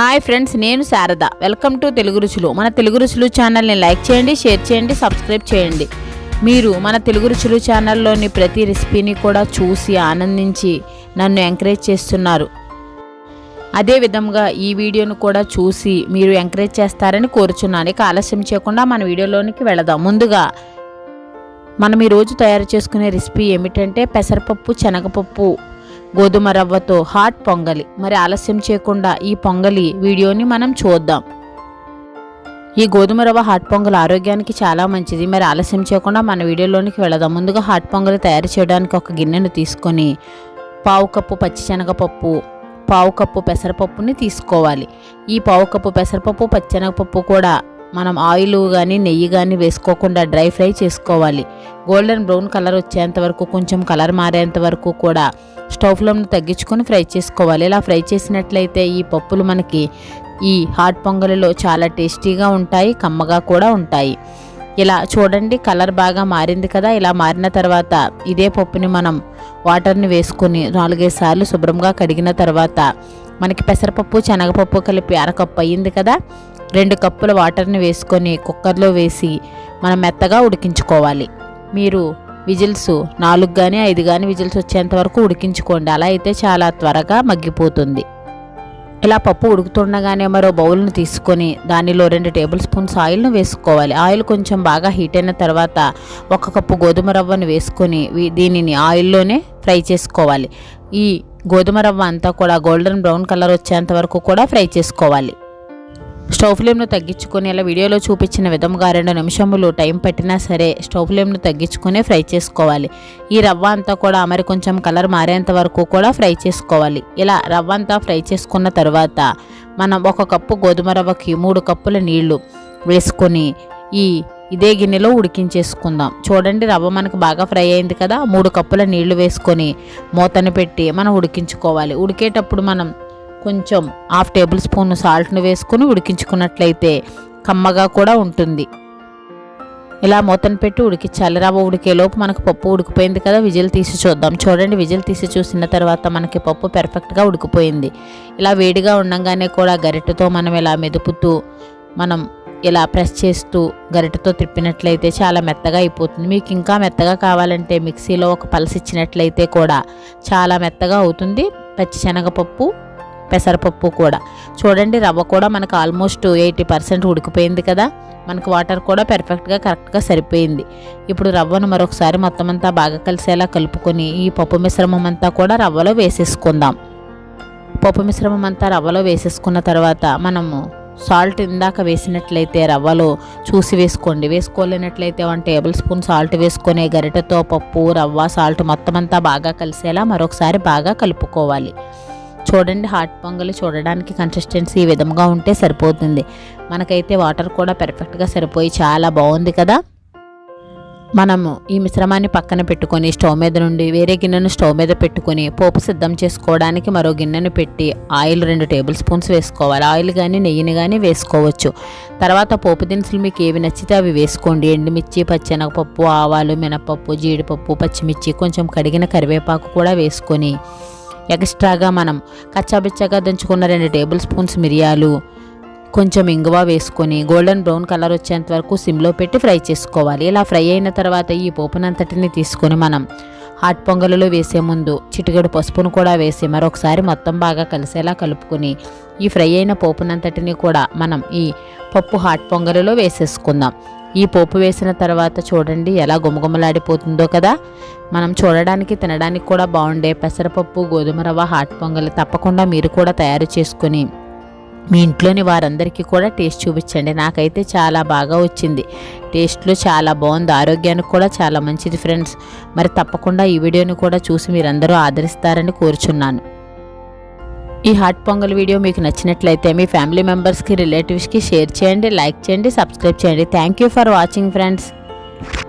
Hi friends నేను Sharada. Welcome to Telugu రుచులు. మన తెలుగు రుచులు ఛానల్ని లైక్ చేయండి షేర్ చేయండి సబ్స్క్రైబ్ చేయండి. మీరు మన తెలుగు రుచులు ఛానల్లోని ప్రతి రెసిపీని కూడా చూసి ఆనందించి నన్ను ఎంకరేజ్ చేస్తున్నారు. అదే విధంగా ఈ వీడియోను కూడా చూసి మీరు ఎంకరేజ్ చేస్తారని కోరుచున్నాను. ఇక ఆలస్యం చేయకుండా మన వీడియోలోనికి వెళదాం. ముందుగా మనం ఈరోజు తయారు చేసుకునే రెసిపీ ఏమిటంటే పెసరపప్పు శనగపప్పు గోధుమ రవ్వతో హాట్ పొంగలి. మరి ఆలస్యం చేయకుండా ఈ పొంగలి వీడియోని మనం చూద్దాం. ఈ గోధుమ రవ్వ హాట్ పొంగల్ ఆరోగ్యానికి చాలా మంచిది. మరి ఆలస్యం చేయకుండా మన వీడియోలోనికి వెళదాం. ముందుగా హాట్ పొంగలి తయారు చేయడానికి ఒక గిన్నెను తీసుకొని పావు కప్పు పచ్చిశనగపప్పు పావు కప్పు పెసరపప్పుని తీసుకోవాలి. ఈ పావు కప్పు పెసరపప్పు పచ్చిశనగపప్పు కూడా మనం ఆయిల్ కానీ నెయ్యి కానీ వేసుకోకుండా డ్రై ఫ్రై చేసుకోవాలి. గోల్డెన్ బ్రౌన్ కలర్ వచ్చేంత వరకు కొంచెం కలర్ మారేంత వరకు కూడా స్టవ్ ఫ్లేమ్ను తగ్గించుకొని ఫ్రై చేసుకోవాలి. ఇలా ఫ్రై చేసినట్లయితే ఈ పప్పులు మనకి ఈ హాట్ పొంగలిలో చాలా టేస్టీగా ఉంటాయి కమ్మగా కూడా ఉంటాయి. ఇలా చూడండి కలర్ బాగా మారింది కదా? ఇలా మారిన తర్వాత ఇదే పప్పుని మనం వాటర్ని వేసుకొని నాలుగైదు సార్లు శుభ్రంగా కడిగిన తర్వాత మనకి పెసరపప్పు శనగపప్పు కలిపి అరకప్పు అయ్యింది కదా? రెండు కప్పుల వాటర్ని వేసుకొని కుక్కర్లో వేసి మనం మెత్తగా ఉడికించుకోవాలి. మీరు విజిల్స్ నాలుగు కానీ ఐదు కానీ విజిల్స్ వచ్చేంత వరకు ఉడికించుకోండి. అలా అయితే చాలా త్వరగా మగ్గిపోతుంది. ఇలా పప్పు ఉడుకుతుండగానే మరో బౌల్ను తీసుకొని దానిలో రెండు టేబుల్ స్పూన్స్ ఆయిల్ను వేసుకోవాలి. ఆయిల్ కొంచెం బాగా హీట్ అయిన తర్వాత ఒక కప్పు గోధుమ రవ్వను వేసుకొని దీనిని ఆయిల్లోనే ఫ్రై చేసుకోవాలి. ఈ గోధుమ రవ్వ అంతా కూడా గోల్డెన్ బ్రౌన్ కలర్ వచ్చేంత వరకు కూడా ఫ్రై చేసుకోవాలి. స్టవ్ ఫ్లేమ్ను తగ్గించుకొని ఇలా వీడియోలో చూపించిన విధంగా రెండు నిమిషములు టైం పట్టినా సరే స్టవ్ ఫ్లేమ్ను తగ్గించుకొని ఫ్రై చేసుకోవాలి. ఈ రవ్వ అంతా కూడా మరి కొంచెం కలర్ మారేంత వరకు కూడా ఫ్రై చేసుకోవాలి. ఇలా రవ్వ అంతా ఫ్రై చేసుకున్న తర్వాత మనం ఒక కప్పు గోధుమ రవ్వకి మూడు కప్పుల నీళ్ళు వేసుకొని ఈ ఇదే గిన్నెలో ఉడికించేసుకుందాం. చూడండి రవ్వ మనకు బాగా ఫ్రై అయింది కదా. మూడు కప్పుల నీళ్ళు వేసుకొని మూతను పెట్టి మనం ఉడికించుకోవాలి. ఉడికేటప్పుడు మనం కొంచెం హాఫ్ టేబుల్ స్పూన్ సాల్ట్ను వేసుకుని ఉడికించుకున్నట్లయితే కమ్మగా కూడా ఉంటుంది. ఇలా మూతను పెట్టి ఉడికించాలి రవ్వ ఉడికేలోపు మనకు పప్పు ఉడికిపోయింది కదా విజిల్ తీసి చూద్దాం. చూడండి విజిల్ తీసి చూసిన తర్వాత మనకి పప్పు పెర్ఫెక్ట్గా ఉడికిపోయింది. ఇలా వేడిగా ఉండగానే కూడా గరిటెతో మనం ఇలా మెదుపుతూ మనం ఇలా ప్రెస్ చేస్తూ గరిటెతో తిప్పినట్లయితే చాలా మెత్తగా అయిపోతుంది. మీకు ఇంకా మెత్తగా కావాలంటే మిక్సీలో ఒక పలసిచ్చినట్లయితే కూడా చాలా మెత్తగా అవుతుంది. పచ్చి శనగపప్పు పెసరపప్పు కూడా. చూడండి రవ్వ కూడా మనకు ఆల్మోస్ట్ ఎయిటీ పర్సెంట్ ఉడికిపోయింది కదా. మనకు వాటర్ కూడా పెర్ఫెక్ట్గా కరెక్ట్గా సరిపోయింది. ఇప్పుడు రవ్వను మరొకసారి మొత్తం అంతా బాగా కలిసేలా కలుపుకొని ఈ పప్పు మిశ్రమం అంతా కూడా రవ్వలో వేసేసుకుందాం. పప్పు మిశ్రమం అంతా రవ్వలో వేసేసుకున్న తర్వాత మనము సాల్ట్ ఇందాక వేసినట్లయితే రవ్వలో చూసి వేసుకోండి. వేసుకోలేనట్లయితే వన్ టేబుల్ స్పూన్ సాల్ట్ వేసుకొని గరిటెతో పప్పు రవ్వ సాల్ట్ మొత్తం అంతా బాగా కలిసేలా మరొకసారి బాగా కలుపుకోవాలి. చూడండి హాట్ పొంగలి చూడడానికి కన్సిస్టెన్సీ ఈ విధంగా ఉంటే సరిపోతుంది. మనకైతే వాటర్ కూడా పెర్ఫెక్ట్గా సరిపోయి చాలా బాగుంది కదా. మనము ఈ మిశ్రమాన్ని పక్కన పెట్టుకొని స్టవ్ మీద నుండి వేరే గిన్నెను స్టవ్ మీద పెట్టుకొని పోపు సిద్ధం చేసుకోవడానికి మరో గిన్నెను పెట్టి ఆయిల్ రెండు టేబుల్ స్పూన్స్ వేసుకోవాలి. ఆయిల్ కానీ నెయ్యిని కానీ వేసుకోవచ్చు. తర్వాత పోపు దినుసులు మీకు ఏవి నచ్చితే అవి వేసుకోండి. ఎండుమిర్చి పచ్చెనగపప్పు ఆవాలు మినపప్పు జీడిపప్పు పచ్చిమిర్చి కొంచెం కడిగిన కరివేపాకు కూడా వేసుకొని ఎక్స్ట్రాగా మనం కచ్చాబిచ్చాగా దంచుకున్న రెండు టేబుల్ స్పూన్స్ మిరియాలు కొంచెం ఇంగువ వేసుకొని గోల్డెన్ బ్రౌన్ కలర్ వచ్చేంత వరకు సిమ్లో పెట్టి ఫ్రై చేసుకోవాలి. ఇలా ఫ్రై అయిన తర్వాత ఈ పోపునంతటిని తీసుకొని మనం హాట్ పొంగలలో వేసే ముందు చిటికెడు పసుపును కూడా వేసి మరొకసారి మొత్తం బాగా కలిసేలా కలుపుకుని ఈ ఫ్రై అయిన పోపునంతటిని కూడా మనం ఈ పప్పు హాట్ పొంగలిలో వేసేసుకుందాం. ఈ పోపు వేసిన తర్వాత చూడండి ఎలా గుమగుమలాడిపోతుందో కదా. మనం చూడడానికి తినడానికి కూడా బాగుండే పెసరపప్పు గోధుమ రవ్వ హాట్ పొంగల్ తప్పకుండా మీరు కూడా తయారు చేసుకుని మీ ఇంట్లోని వారందరికీ కూడా టేస్ట్ చూపించండి. నాకైతే చాలా బాగా వచ్చింది. టేస్ట్లో చాలా బాగుంది. ఆరోగ్యానికి కూడా చాలా మంచిది ఫ్రెండ్స్. మరి తప్పకుండా ఈ వీడియోని కూడా చూసి మీరందరూ ఆదరిస్తారని కోరుచున్నాను. ఈ హాట్ పొంగల్ వీడియో మీకు నచ్చినట్లయితే మీ ఫ్యామిలీ మెంబర్స్కి రిలేటివ్స్కి షేర్ చేయండి లైక్ చేయండి సబ్స్క్రైబ్ చేయండి. Thank you for watching friends.